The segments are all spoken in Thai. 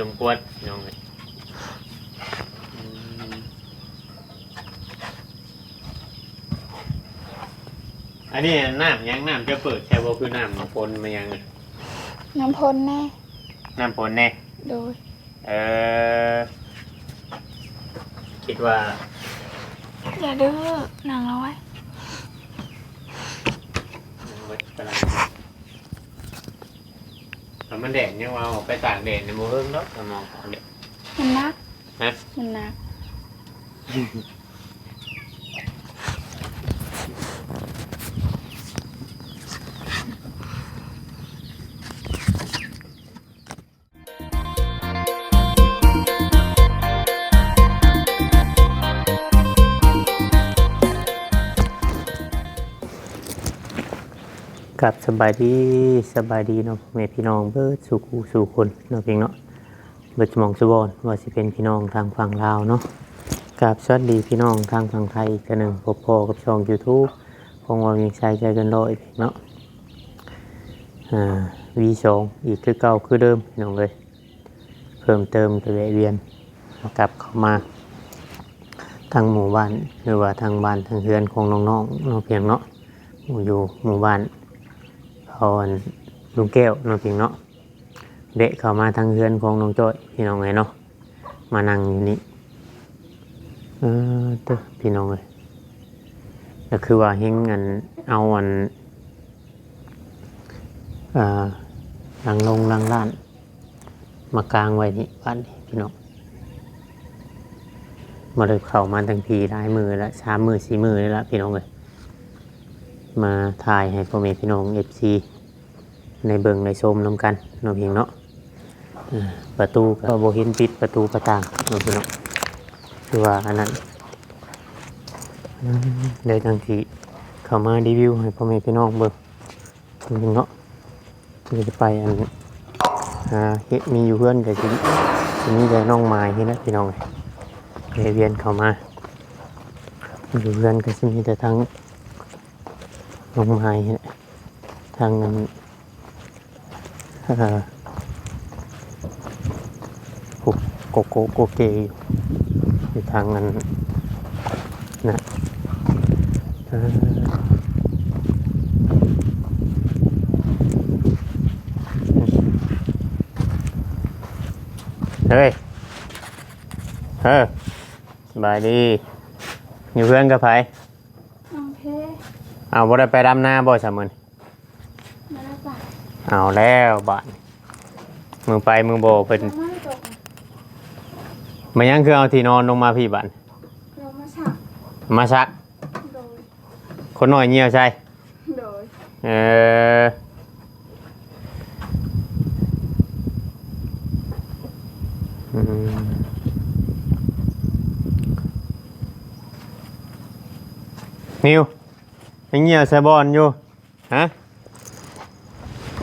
สมควรพี่น้องเลยอืมอันนี้น้ำยังน้ำจะเปิดแค่ว่าคือน้ำมาปนมายังอะน้ำพลแน่น้ำปนแน่ โดยเออคิดว่าอย่าดื้อนางน้อยเอาไว้กำลัง เอามันแดดเนี่ยว่าเอาออกไปตากแดดในโมเฮิงเนาะเอามองเอาเด็ดมันนักฮะ มันนัก กับสบายดีสบายดีเนาะแม่พี่น้องเบิดสู่คู่สู่คนเนาะเพียงเนาะเบิดสมองสุบอนว่าสิเป็นพี่น้องทางฝั่งลาวเนาะกับสวัสดีพี่น้องทางฝั่งไทยกเทื่อหนึ่งพบพอกับช่อง YouTube ของว่ามีชายใจกันรอยเนาะอ่าวีสองอีกคือเก่าคือเดิมพี่น้องเลยเพิ่มเติมไปแวะเวียนกลับเข้ามาทางหมู่บ้านหรือว่าทางบ้านทางเฮือนของน้องๆเนาะเพียงเนาะอยู่หมู่บ้าน พรลุงแก้วน้องพิงเนาะเดะเข้ามาทางเฮือนของน้องจ้อยพี่น้องเลยเนาะมานั่งอยู่นี่เออเด้อพี่น้องเลยก็คือว่าเฮงอันเอาอันเอ่อลังลงลังล้าน มากลางไว้นี่บ้านนี่พี่น้องมาเลยเข้ามาทั้งพีได้มือแล้วสามมือสี่มือแล้วละพี่น้องเลยมาถ่ายให้พ่อแม่พี่น้องเอฟซี ในเบิงในชมน้ำกันเน้องเพียงเนาะประตูก็โบเห็นปิดประตูประต่างเน้องพี่น้องคือว่าอันนั้นเดี๋ยวจังทีเข้ามารีวิวให้พ่อแม่พี่น้องเบิ่งน้องเพียงเนาะที่จะไปอันหาเฮ็ดมีอยู่เพื่อนกับชีวิทีนี้แต่น้องไม้ที่นะพี่น้องเดี๋ยเวียนเข้ามาอยู่เพื่อนก็จะมีแต่ทั้งลงไม้เนี่ยทางนั้น ผูกโกโกโกเกอยู่อยู่ทางนั้นนะเอ่อเฮ้ย เฮ้ยสบายดี อยู่เพื่อนกับไผโอเคเอาบ่ได้ไปดำนาบ่สามมื้อนี้มาแล้วป่ะ เอาแล้วบาดมือไปมือโบเป็นมันยังคือเอาที่นอนลงมาพี่บันลงมาสักมาซักโดยคนหน้อยเงียวใช่โดยเออนิวยังเงียวใส่บอลอยู่ฮะ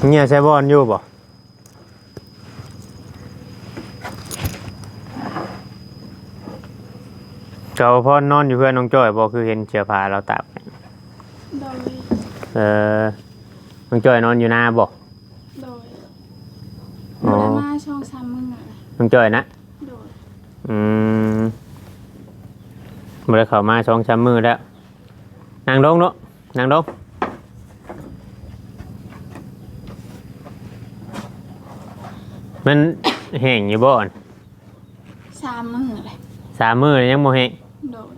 เงี่ยวใส่บอลอยู่บ่เจ้าพ่อนอนอยู่เพื่อนน้องจ้อยบ่คือเห็นเสื้อผ้าเราตากโดยเออน้องจ้อยนอนอยู่หน้าบ่โดยอ๋อมามาช่องซ้ำมึงอะน้องจ้อยนะโดยอืมบ่ได้เข้ามาสองสามมือแล้วนั่งลงเนาะนั่งลง มันแห้งอยู่บ่อนซ้ำมึงอะไรสามมือยังบ่แห้งโดย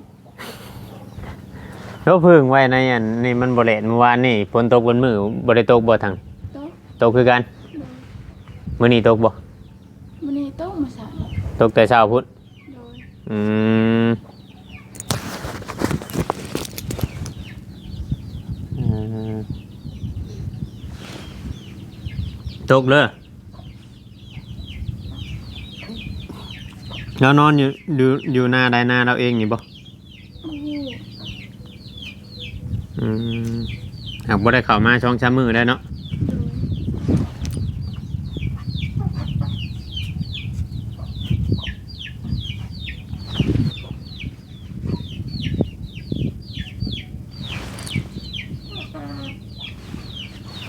แล้วพึ่งไว้ในอันนี่มันบ่แลนเมื่อวานนี่ฝนตกบนมือบ่ได้ตกบ่ทางโต๊ะตกคือกันโดยมื้อนี้ตกบ่มันนี่โต๊ะมาสั่งตกแต่เช้าพุธโดยอืมอืมตกเลย แล้วนอนอยู่อยู่อยู่หน้าใดหน้าเราเองนี่บ่โอ้โหอืมหากบ่ได้เข้ามาช่องช้ามือได้เนาะโดย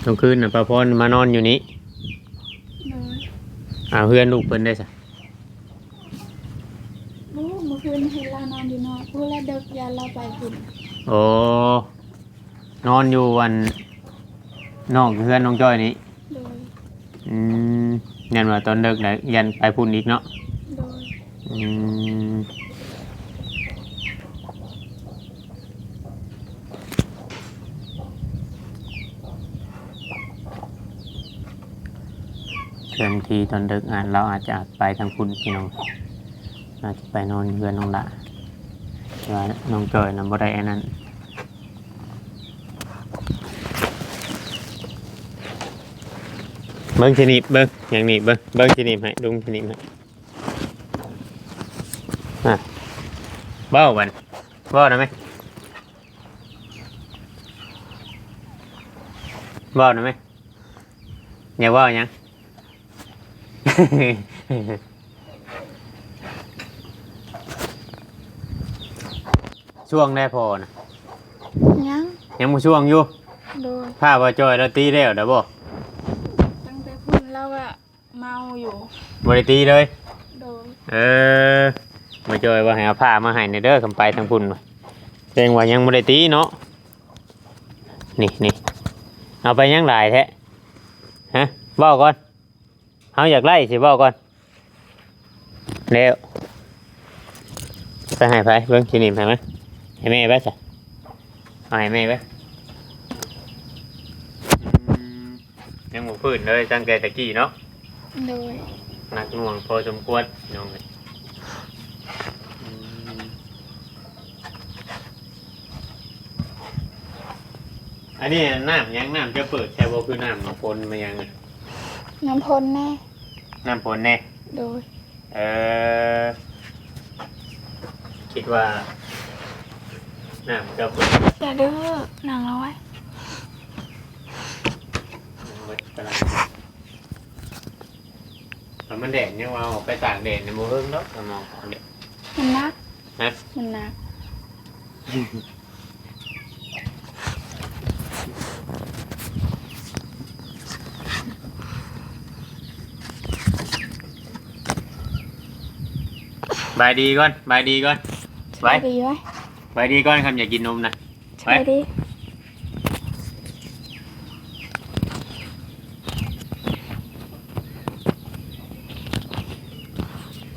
กลางคืนน่ะป้าพรมานอนอยู่นี้โดยเอาเพื่อนลูกเพิ่นได้ซะ รู้เมื่อคืนเห็นเรานอนอยู่นอนพูด แล้วเด็กยาเราไปคุณโอ้นอนอยู่วันนอกเพื่อนน้องจ้อยนี่โดยอืมยันว่าตอนเลิกไหนยันไปพุ่นอีกเนาะโดยอืมเต็มทีตอนเลิกงานเราอาจจะไปทางพุ่นพี่น้องอาจจะไปนอนเพื่อนน้องละ ว่าน้องจอยนะบ่ได้อันนั้นเบิ้งชนิดเบิ้งอย่างนี้เบิ้งเบิ้งชนิดให้ลุงชนิดให้อะเบ้าบันเบ้าได้ไหมเบ้าได้ไหมอย่าเบ้าหยัง ช่วงได้พอนะยังยังมาช่วงอยู่โดยผ้าว่าจอยเราตีแล้วเด้อบ่ตั้งแต่พุ่นเราอะเมาอยู่บ่ได้ตีเลย โดยเออมาจอยว่าให้เอาผ้ามาให้ในเด้อคำไปทางพุ่นว่ะแสดงว่ายังไม่ได้ตีเนาะนี่นี่เอาไปยังหลายแท้ฮะเบ้าก่อนเอาอยากไล่สิเบ้าก่อนเร็วไปให้ไปเบิ้งชินิมให้ไหม ให้แม่ไปสิเอาให้แม่ไปอืมยังหมูพื้นเลยตั้งแต่ตะกี้เนาะโดยหนักหน่วงพอสมควรน้องเอ้ยอืมอันนี้น้ำยังน้ำจะเปิดแค่ว่าคือน้ำมาพนมายังอะน้ำพลแน่น้ำพนแน่ โดยเออคิดว่า น้ำจะเปิดอย่าดื้อหนังร้อยเปิดกำลังเอามันแดดยังว่าเอาไปตากแดดในโมเฮิงเนาะเอามองเอาเด็ดมันนักฮะ มันนักบายดีก่อนบายดีก่อนไว้ใช่ดีไว้ บายดีก่อนครับอย่ากินนมนะใช่ดี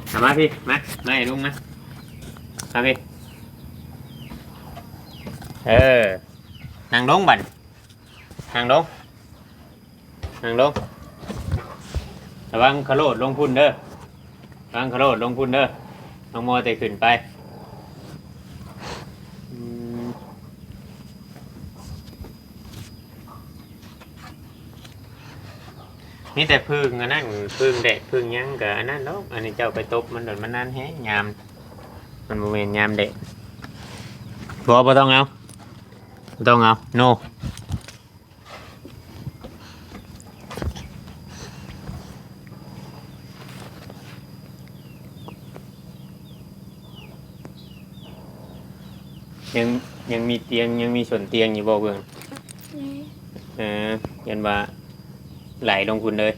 เอามาพี่มามาไอ้ลุงมามาพี่เออนั่งลงบันนั่งลงนั่งลงระวังขะโลดลงพุ่นเด้อระวังขะโลดลงพุ่นเด้อน้องโมแต่ขึ้นไป นี่แต่พึ่งอันนั้นพึ่งแดดพึ่งหยังกับอันนั้นแล้วอันนี้เจ้าไปตบมันโดนมันนั่นแฮะยาม มันโมเมนยามเด็กบอบ่ต้องเอาบ่ต้องเอา no ยังยังมีเตียงยังมีส่วนเตียงอยู่บ่เบิ่งนี่เออยันว่า ไหลลงคุณเลย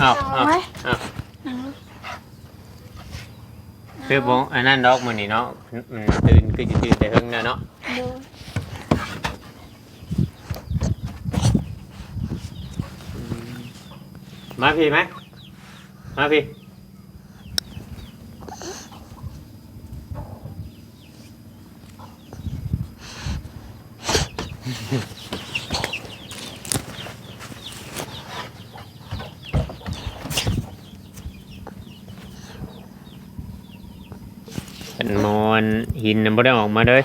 อ้าวหนังอ้าวไว้อ้าวหนังร้อยคือบ่อันนั้นดอกมันนี่เนาะมันตื่นคือสิตื่นแต่เฮิงนะเนาะโดยมาพี่ไหมมาพี่ เป็นมอนหินน่ะบ่ได้ออกมาเลย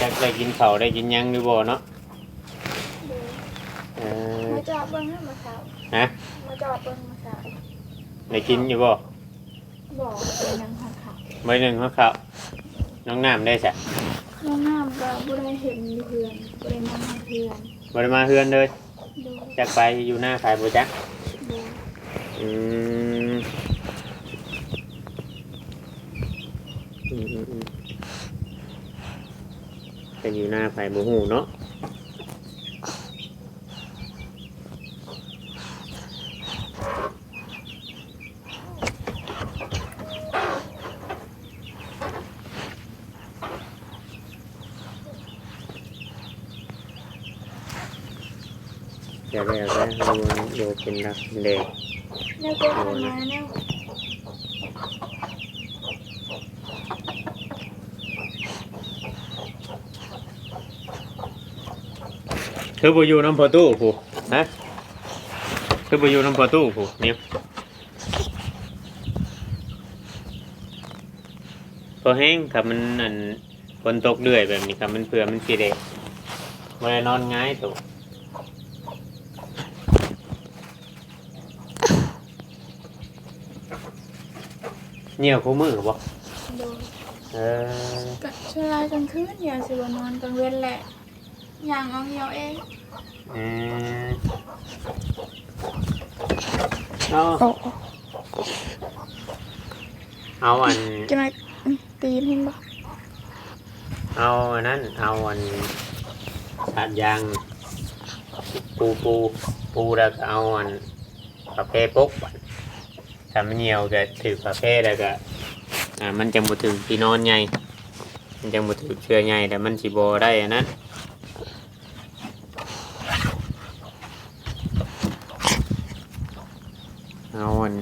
จักได้กินข้าวได้กินหยังอยู่บ่เนาะโดยเออมาจอดเบิ้งให้มาสาวฮะมาจอดเบิ้งมาสาวได้กินอยู่บ่บอกเป็นนางหักขาใบหนึ่งเขาครับน้องน้ำได้จ้ะ น้องน้ำก็บ่ได้เห็นอยู่เพื่อนบ่ได้นั่งหาเพื่อนบริมาเฮือนเลยโดยจักไปอยู่หน้าขายโบจักโดยอืมอืมอืมอืมเป็นอยู่หน้าขายโบหูเนาะ เดี๋ยวแล้วก็ดูดู เป็นรักเป็นเด็กแนวเกินประมาณแนวคือบ่อยู่น้ำพอตู้ผู้ฮะคือบ่อยู่น้ำพอตู้ผู้นี่พอแห้งครับมันอันฝนตกเรื่อยแบบนี้ครับมันเผื่อมันสิเด็กบ่ได้นอนง่ายตัว เหี่ยวคู่มือบ่โดยเออกับช่วงเวลากลางคืนอย่าสิวันนอนกลางเว้นแหละอย่างเอาเหี่ยวเองอืมเอาโอ้เอาอัน จะมาตีนเห็นบ่เอาอันนั้น เอาอันสาดยาง ปูปูปูแล้วก็เอาอันประเภทปุ๊บ ถ้ามันเหี่ยวก็ถือประเภทแล้วก็อ่ามันจะบ่ถึงที่นอนใหญ่มันจะบ่ถึงเชือใหญ่แต่มันสิบ่ได้อันนั้นเอาอัน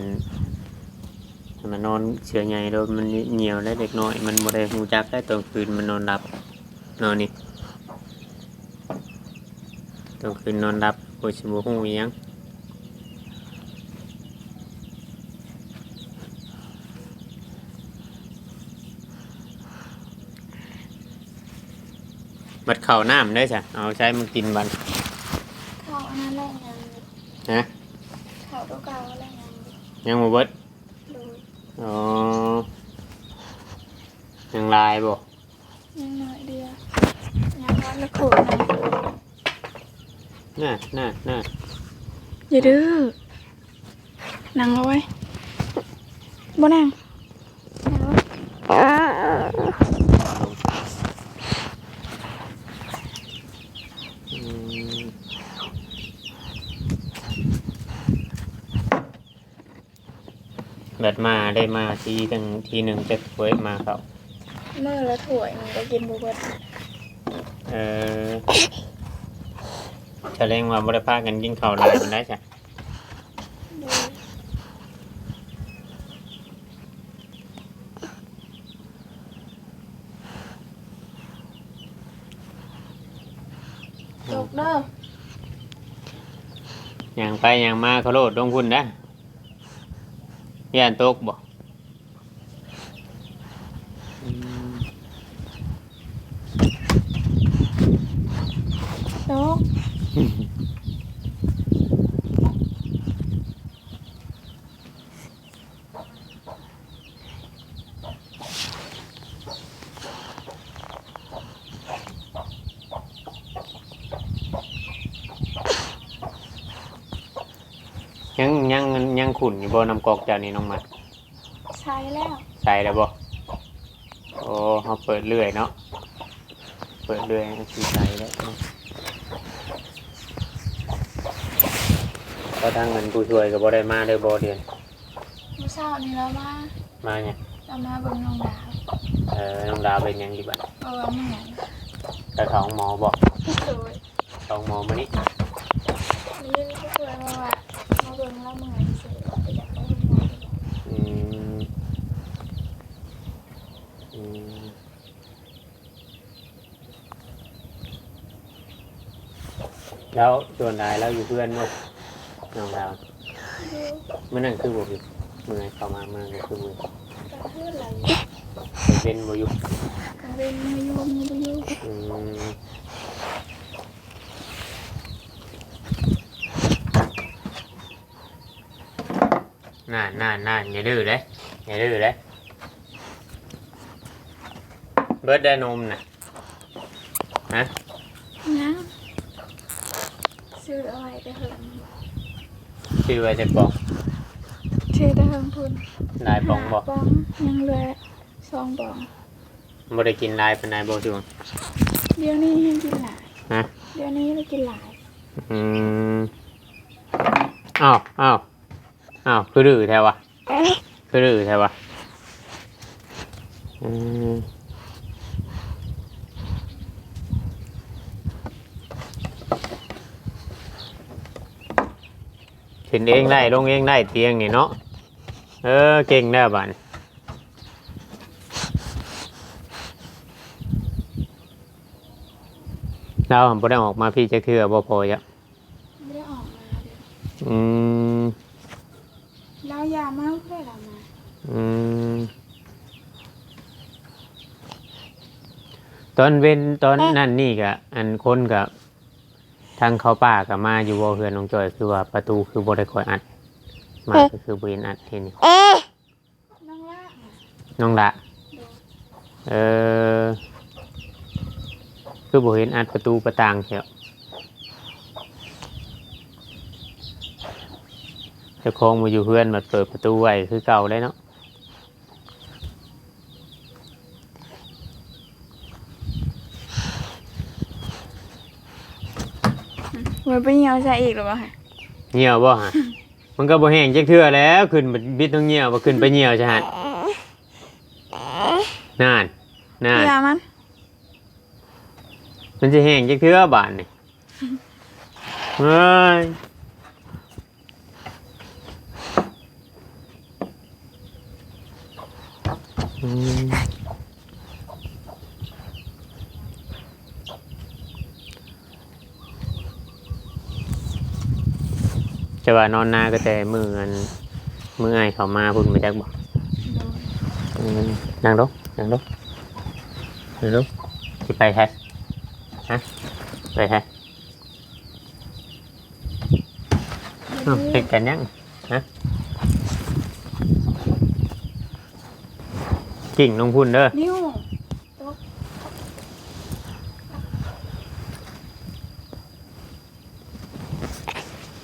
มันนอนเชือใหญ่แล้วมันเหี่ยวแล้วเด็กน้อย มันบ่ได้ฮู้จักได้ตอนคืนมันนอนหลับนอนนี่ตอนคืนนอนรับโอ้ยสิบหูอิหยัง บัดเข่าวน้ำได้จ้ะเอาใช้มันกินบันข้าวอันนั้นแหละยังนะข้าวตัวเก่าอะไรยังยังมาเบิดโดยอ๋อยังลายบ่ยังหน่อยเดียวยังร้อนละโขนนะน่าน่าน่าอย่าดื้อนั่งเอาไว้บ่นั่งนั่งเอาไว้ บัดมาได้มาทีตั้งทีหนึ่งจะเว้ยมาครับมื้อละถ้วยมันก็กินบ่เบิดเออแสดงว่าบริภาคกันกินข้าวหลายมันได้จ้ะโดยตกเด้ออย่างไปอย่างมาเขาโลดลงพุ่นนะ ย่านตกบ่อืม ตก ยังยังยังขุ่น อยู่บ่น้ำกอกเจ้านี่น้องหมาใช้แล้วใส่แล้วบ่โอ้เขาเปิดเรื่อยเนาะเปิดเรื่อยสีใสแล้วก็ทางเงินผู้ช่วยก็บ่ได้มาเด้อบ่เดือนเมื่อเช้านี้เรามามาเนี่ยเรามาเบิ่งน้องดาวเออน้องดาวเป็นหยังอยู่บ้านเอาว่าเหมือนแต่ท้องหมอบอกโดยท้องหมอมานี่นี่ก็คือว่าว่ามาเบิ่งเราเหมือนสิไปอยากไปเห็นหน้า อีกอืมอืมแล้วส่วนรายแล้วอยู่เพื่อนเนาะน้องดาวดูเมื่อนั่นคือบ่อยู่เมื่อเข้ามาเมื่อนั่นคือบ่อยู่กระเทือนไหลเป็นบ่อยู่กระเวนมือโยมมือโยมอืม น่านน่านน่านอย่าดื้อเด้อย่าดื้อเด้เบิร์ดได้นมน่ะฮะนะซื้อเอาไว้แต่เหิงชื่อว่าจะบอกชื่อแต่เหิงทุนนายบองบอกปองยังเหลือสองปองบ่ได้กินลายเป็นนายบอกช่วงเดี๋ยวนี้ยังกินหลายฮะเดี๋ยวนี้เรากินหลายอืมอ้าวอ้าว อ้าวคือดื้อแท้วะคือดื้อแท้วะอืมขึ้นเองได้ลงเองได้เตียงนี่เนาะเออเก่งแล้วบัดนี้เราบ่ได้ออกมาพี่จะคือบ่พอจ้ะไม่ได้ออกมาเดี๋ยวอืมเรายามาเพื่อเรามาอืมตอนเว้นตอนนั่นนี่กะอันคนกับทางเขาป่ากับมาอยู่บ่เฮือนน้องจอยคือว่าประตูคือบ่ได้คอยอัด มาก็คือบ่เห็นอัดทีนี่น้องละน่ะน้องละเออคือบ่เห็นอัดประตูประต่างเชียว จ้าของมาอยู่เพื่อนมาเปิดประตูไว้คือเก่าได้เนาะเหมือนไปเหี่ยวใส่อีกหรือเปล่าคะเหี่ยวบ่ฮะมันก็บ่แห้งจักเทื่อแล้วขึ้นบัดบิดต้องเหี่ยวบ่ขึ้นไปเหี่ยวใช่ฮะนั่นนั่นยามัน มันจะแห้งจักเทื่อบานนี่เฮ้ยอืม จะว่านอนนาก็แต่มืออันมือไอายเขามาพุ่นมาจักบอกโดนอืมนั่งลงนั่งลงนั่งลงที่ไปแท้ฮะไปแท้อ้าวเห็นกันยังฮะ กิ่งลงพุ่นเด้อนิ้ว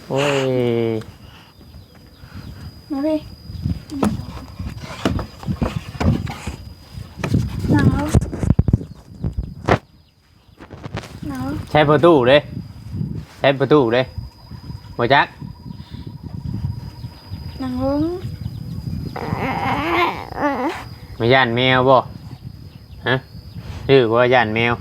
โอ้ยมาพี่หนาวหนาวใช้ประตูเลยใช้ประตูเลยมาจักหนังลง มาย่านแมวบ่ฮะชื่อว่าย่านแมว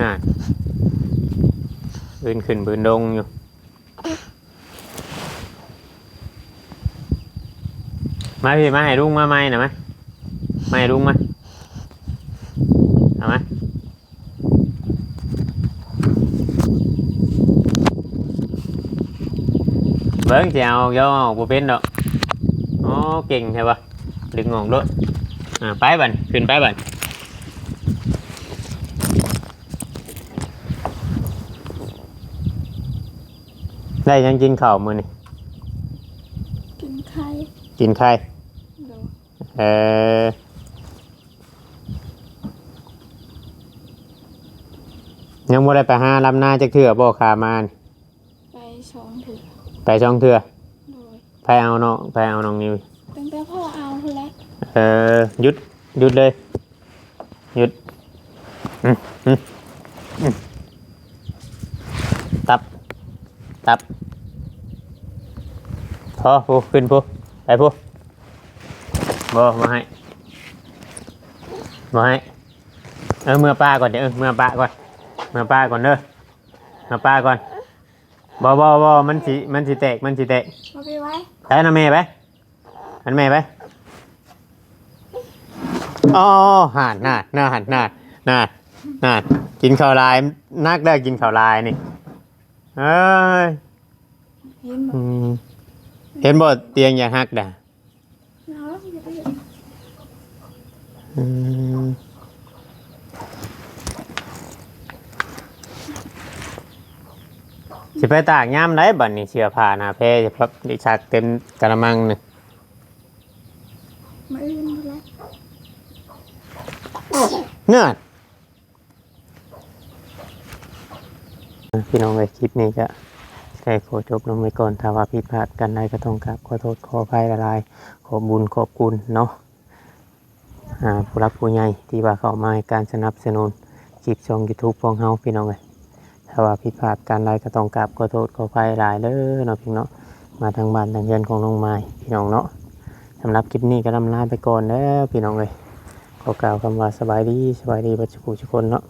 น่ะบืนขึ้นบืนลงอยู่มาพี่มาให้ลุงมาไหมนะมามาให้ลุงมาเอามาเบิ้งจะเอาย่อบ่เป็นดอกอ๋อเก่งใช่ปะดึงออกด้วยอ่าไปบันขึ้นไปบัน ได้ยังกินข้าวมือนี่กินไข่กินไข่โดนเออยังบ่ได้ไปหาลำหน้าจักเถื่อบ่ขามานี่ไปสองถึงไปช่องเถื่อโดยไปเอาน้องไปเอาน้องนิว ตั้งแต่พ่อเอาเท่าแล้วเออหยุดหยุดเลยหยุดอืมอืมอืมตับ ตับพอพูขึ้นพูไปพูบ่มาให้มาให้เออเมื่อป้าก่อนเดี๋ยวเออเมื่อป้าก่อนเมื่อป้าก่อนเด้อเมื่อป้าก่อนบ่บ่บ่มันสิมันสิแตกมันสิแตกมาไปไว้ไปนะแม่ไปอันแม่ไปอ๋อหานน่าน่าหันน่าน่าน่ากินข้าวลายนักได้อกินข้าวลายนี่ เอ้ยเห็นบออืกมเห็นบ่เตียงอย่างฮักด่ะหนาวอย่าไปอืมสิไปตากย่ามได้บัดนี้เสื้อผ้าหน้าแพรจะพับดิชักเต็มกระมังหนึงมาอื่นแล้วเนื่อ พี่น้องไปคลิปนี้ก็แต่ขอจบลงไว้ก่อนถ้าว่าผิดพลาดกันใดก็ต้องกราบขอโทษขออภัยละลายขอบุญขอบคุณเนาะอ่าผู้รักผู้ใหญ่ที่ว่าเข้ามาการสนับสนุนคลิปช่อง YouTube ของเฮาพี่น้องเอ้ยถ้าว่าผิดพลาดการใดก็ต้องกราบขอโทษขออภัยหลายเด้อเนาะพี่เนาะมาทางบ้านทางเรือนของน้องไม้พี่น้องเนาะสำหรับคลิปนี้ก็ลำลาไปก่อนเด้อพี่น้องเอ้ยขอกล่าวคำว่าสบายดีสบายดีบัดสุขุทุกคนเนาะ